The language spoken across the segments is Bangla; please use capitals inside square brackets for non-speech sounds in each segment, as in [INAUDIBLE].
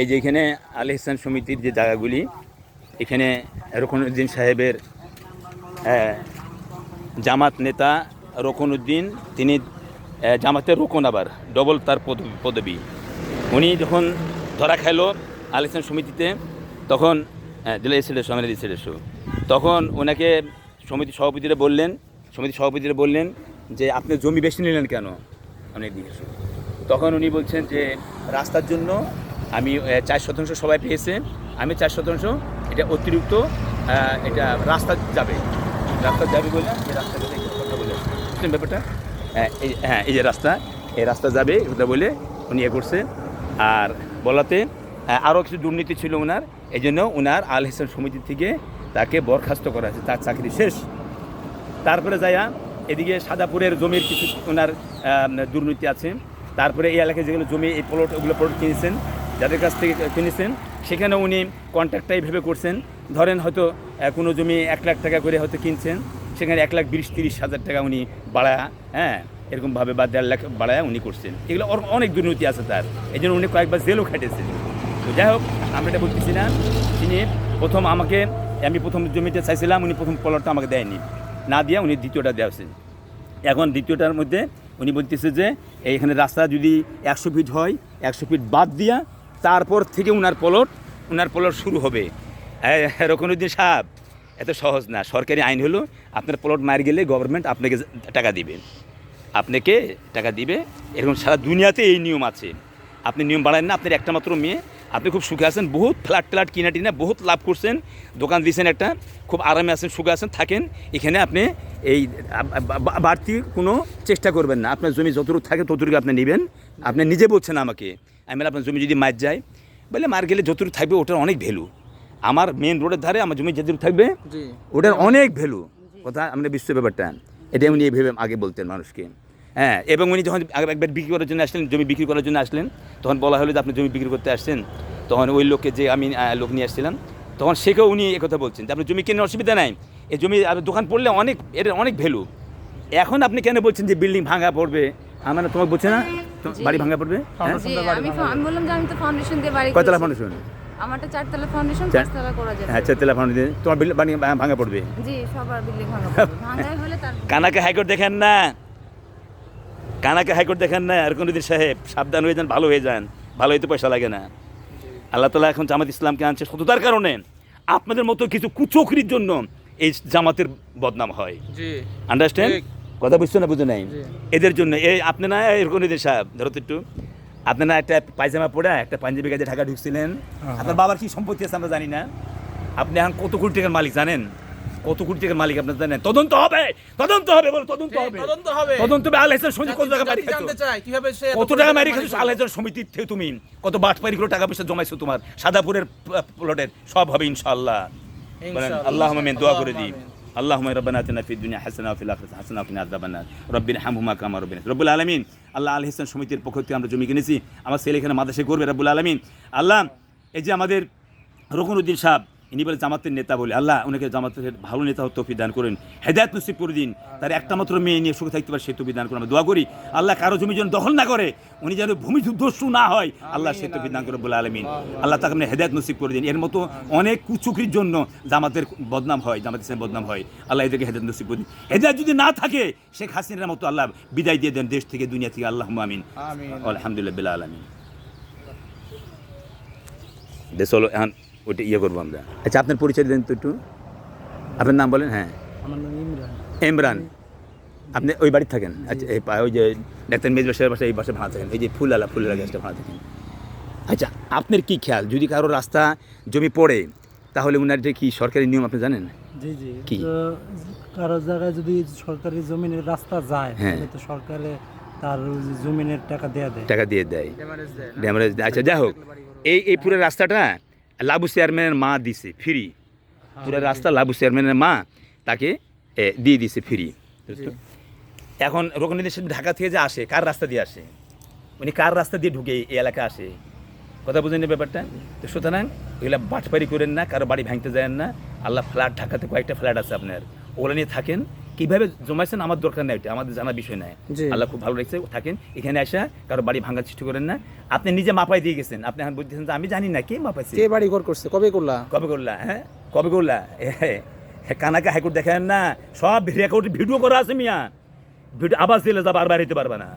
এই যে এখানে আল ইহসান সমিতির যে জায়গাগুলি, এখানে রকনুদ্দিন সাহেবের জামাত নেতা রকনুদ্দিন, তিনি জামাতের রোকন আবার ডবল তার পদবি পদবি। উনি যখন ধরা খাইলো আল ইহসান সমিতিতে, তখন দিলে এসে এসো আমার এসে এসো তখন ওনাকে সমিতি সভাপতিরা বললেন, সমিতি সভাপতিরা বললেন যে, আপনি জমি বেশি নিলেন কেন? অনেক দিকে তখন উনি বলছেন যে, রাস্তার জন্য আমি চার শতাংশ সবাই পেয়েছে। আমি চার শতাংশ, এটা অতিরিক্ত এটা রাস্তা যাবে। রাস্তা যাবে বলে রাস্তা কথা বলে ব্যাপারটা? হ্যাঁ এই যে রাস্তা, এই রাস্তা যাবে এটা বলে উনি এ করছে। আর বলাতে আরও কিছু দুর্নীতি ছিল ওনার এই জন্য ওনার আল হিসান সমিতি থেকে তাকে বরখাস্ত করা হয়েছে, তার চাকরি শেষ। তারপরে যাইয়া এদিকে সাদাপুরের জমির কিছু ওনার দুর্নীতি আছে। তারপরে এই এলাকায় যেগুলো জমি, এই প্লট ওগুলো প্লট কিনেছেন যাদের কাছ থেকে কিনেছেন সেখানে উনি কন্ট্রাক্টটা এইভাবে করছেন। ধরেন হয়তো কোনো জমি এক লাখ টাকা করে হয়তো কিনছেন, সেখানে এক লাখ বিশ তিরিশ হাজার টাকা উনি বাড়ায় হ্যাঁ এরকমভাবে বা দেড় লাখ বাড়ায় উনি করছেন। এগুলো অনেক দুর্নীতি আছে তার। এই জন্য উনি কয়েকবার জেলও খাটেছেন তো যাই হোক, আমরা এটা বলতেছি না, তিনি প্রথম আমাকে, আমি প্রথম জমিতে চাইছিলাম, উনি প্রথম প্লটটা আমাকে দেয়নি। না দিয়ে উনি দ্বিতীয়টা দেওয়াছেন। এখন দ্বিতীয়টার মধ্যে উনি বলতেছে যে, এইখানে রাস্তা যদি একশো ফিট হয়, একশো ফিট বাদ দিয়া তারপর থেকে উনার পলট উনার পলট শুরু হবে। রকনুদ্দিন সাহেব, এত সহজ না। সরকারি আইন হলো, আপনার প্লট মার গেলে গভর্নমেন্ট আপনাকে টাকা দিবে। আপনাকে টাকা দিবে। এরকম সারা দুনিয়াতে এই নিয়ম আছে। আপনি নিয়ম বাড়ান না, আপনার একটা মাত্র মেয়ে। আপনি খুব সুখে আছেন, বহুত ফ্ল্যাট ট্ল্যাট কিনা টিনা, বহুত লাভ করছেন। দোকান দিয়েছেন একটা, খুব আরামে আছেন, সুখে আছেন, থাকেন। এখানে আপনি এই বাড়তি কোনো চেষ্টা করবেন না। আপনার জমি যতটুকু থাকে ততটুকু আপনি নেবেন। আপনি নিজে বলছেন আমাকে। আমি আপনার জমি যদি মার যায়? বলে মার গেলে যতটুকু থাকবে ওটার অনেক ভ্যালু আমার মেন রোডের ধারে আমার জমি যেটুকু থাকবে ওটার অনেক ভ্যালু কথা আমরা বিশ্ব ব্যাপারটা। এটা উনি এইভাবে আগে বলতেন মানুষকে। হ্যাঁ এবং উনি যখন একবার বিক্রি করার জন্য আসলেন জমি বিক্রি করার জন্য আসলেন তখন বলা হলো যে আপনি জমি বিক্রি করতে আসছেন? তখন ওই লোককে যে আমি লোক নিয়ে আসছিলাম তখন সেকেও উনি কথা বলছেন যে আপনার জমি কেনার অসুবিধা নাই। এই জমি দোকান পড়লে অনেক এর অনেক ভ্যালু এখন আপনি কেন বলছেন যে বিল্ডিং ভাঙা পড়বে? আমার তোমাকে বলছে না? তোমার বাড়ি ভাঙা পড়বে? হ্যাঁ? আমি বললাম যে আমি তো ফাউন্ডেশন দিয়ে বাড়ি কয়তলা ফাউন্ডেশন আমারটা চারতলা ফাউন্ডেশন পাঁচতলা করা যাবে। হ্যাঁ চারতলা ফাউন্ডেশন তোমার বাড়ি ভাঙা পড়বে? জি সবার বিল্ডিং ভাঙা পড়বে। [LAUGHS] ভাঙাই হলে তার কানাকে হাইকোর্ট দেখেন না। কানাকে হাইকোর্ট দেখেন না। আর কোনোদিন সাহেব সাবধান হয়ে যান ভালো হয়ে যান। ভালো হইতে পয়সা লাগে না। আল্লাহ তালা এখন জামাত ইসলামকে আনছে সততার কারণে। আপনাদের মতো কিছু কুচকরির জন্য এই জামাতের বদনাম হয়। আন্ডারস্ট্যান্ড। কথা বুঝছ না বুঝো নাই? এদের জন্য এই আপনি না এরকম এদের সাহেব ধরো তো একটু আপনি না একটা পায়জামা পরে একটা পাঞ্জাবি গাছে ঢাকা ঢুকছিলেন আপনার বাবার কি সম্পত্তি আছে আমরা জানি না। আপনি এখন কত কোটি টাকার মালিক জানেন? কত কোটি টাকার মালিক আপনার জানেন? তদন্ত হবে তদন্ত হবে বলো তদন্ত হবে। তদন্ত হবে। তদন্ত হবে আল হাসান সমিতি কত টাকা মারি জানতে চাই কীভাবে সে কত টাকা মারি খাইছো আল হাসান সমিতির থেকে তুমি? কত বাটপারি করে টাকা পয়সা জমাইছো তোমার? সাদাপুরের প্লটের সব হবে ইনশাআল্লাহ। আল্লাহ আমিন দোয়া করে দিই। আল্লাহমা রব্বানা আতিনা ফিদ দুনিয়া হাসানা ফিল হাসান হাসানা ওয়া কিনা আযাবান্নার রব্বির হামহুমা কামা রব্বিনা রব্বুল আলামিন আল্লাহ আল ইহসান সমিতির পক্ষ থেকে আমরা জমি কিনেছি। আমার ছেলে এখানে মাদ্রাসে করবে, রব্বুল আলামিন। আল্লাহ, এই যে আমাদের রকুনউদ্দিন সাহেব ইনি বলে জামাতের নেতা বলে। আল্লাহ উনাকে জামাতের ভালো নেতা হতে তৌফিক দান করেন। হেদায়ত নসিব করে দিন। তার একটা মাত্র মেয়ে নিয়ে সুখে থাকতে পারে সে তৌফিক দান করেন। আমরা দোয়া করি আল্লাহ কারও জমি যেন দখল না করে উনি যেন ভূমি দস্যু না হয় আল্লাহ সে তৌফিক দান করে বলে আলমিন। আল্লাহ তাকে আপনি হেদায়ত নসিব করে দিন। এর মতো অনেক কুচুকির জন্য জামাতের বদনাম হয় জামাত ইসলামের বদনাম হয়। আল্লাহ এদেরকে হেদায়ত নসিব করে দিন। হেদায়ত যদি না থাকে শেখ হাসিনার মতো আল্লাহ বিদায় দিয়ে দেন দেশ থেকে দুনিয়া থেকে। আল্লাহ আমিন। আলহামদুলিল্লাহ বিল্লাহ আলমিন। দেশ হলো এখন ওইটা ইয়ে করব আমরা। আচ্ছা আপনার পরিচয় দেন তো একটু। আপনার নাম বলেন? হ্যাঁ। আমার নাম ইমরান। ইমরান। আপনি ওই বাড়িতে থাকেন? আচ্ছা এই ওই যে ডাক্তার মেজ বাসার বাসায় এই বাসায় ভাড়া থাকেন। এই যে ফুলালা ফুলালা গ্যাসটা ভাড়া থাকেন। আচ্ছা আপনার কি খেয়াল? যদি কারও রাস্তা জমি পড়ে তাহলে উনার যে কি সরকারি নিয়ম আপনি জানেন? জি জি। কি? কারও জায়গায় যদি সরকারি জমিনের রাস্তা যায় হ্যাঁ। তাহলে তো সরকারে তার জমিনের টাকা দেয়া দেয়। টাকা দিয়ে দেয়। ড্যামারেজ দেয়। আচ্ছা যাই হোক। এই এই পুরো রাস্তাটা লাবু চেয়ারম্যানের মা দিছে ফ্রি। পুরো রাস্তা লাবু চেয়ারম্যানের মা তাকে এ, দিয়ে দিছে ফ্রি। এখন রোকনীদের সাথে ঢাকা থেকে যে আসে কার রাস্তা দিয়ে আসে? উনি কার রাস্তা দিয়ে ঢুকে এই এলাকা আসে? কথা বুঝেন না ব্যাপারটা? তো সুতরাং এগুলো বাটপারি করেন না কারও বাড়ি ভাঙতে যায় না। আল্লাহ ফ্ল্যাট ঢাকাতে কয়েকটা ফ্ল্যাট আছে আপনার। ওগুলো নিয়ে থাকেন কীভাবে জমাইছেন আমার দরকার নাই এটা আমাদের জানার বিষয় নাই। আল্লাহ খুব ভালো রেখেছে থাকেন এখানে আসা কারও বাড়ি ভাঙার চেষ্টা করেন না। আপনি নিজে মাপাই দিয়ে গেছেন আপনি এখন বলতেছেন যে আমি জানি না কে মাপাইছে। কে বাড়ি ঘর করছে কবে করলা? কবে করলা হ্যাঁ? কবে করলা? কানাকা হাইকোর্ট দেখেন না সব রেকর্ড ভিডিও করা আছে মিয়া। ভিডিও আবার দিলে যা বারবার হইতে পারবে না।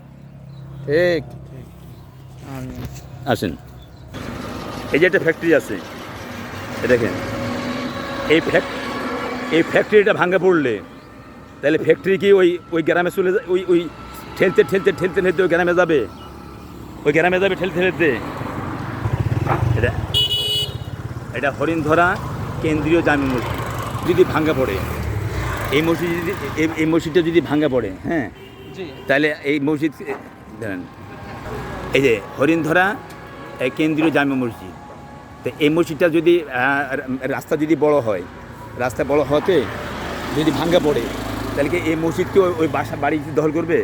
ঠিক। আমি আসেন। এই যে একটা ফ্যাক্টরি আছে দেখেন এই ফ্যাক এই ফ্যাক্টরিটা ভাঙে পড়লে তাহলে ফ্যাক্টরি কি ওই ওই গ্রামে চলে ওই ওই ঠেলতে ঠেলতে ঠেলতে ঠেলতে ওই গ্রামে যাবে? ওই গ্রামে যাবে ঠেলতে ঠেলতে? এটা এটা হরিণ ধরা কেন্দ্রীয় জামি মসজিদ। যদি ভাঙ্গা পড়ে। এই মসজিদ যদি এই- মসজিদটা যদি ভাঙ্গা পড়ে হ্যাঁ? তাহলে এই মসজিদ ধরেন এই যে হরিণধরা এই কেন্দ্রীয় জামি মসজিদ। তো এই মসজিদটা যদি রাস্তা যদি বড় হয় রাস্তা বড় হতে যদি ভাঙ্গা পড়ে তাহলে কি এই মসজিদকে ওই- বাসা বাড়ি দখল করবে?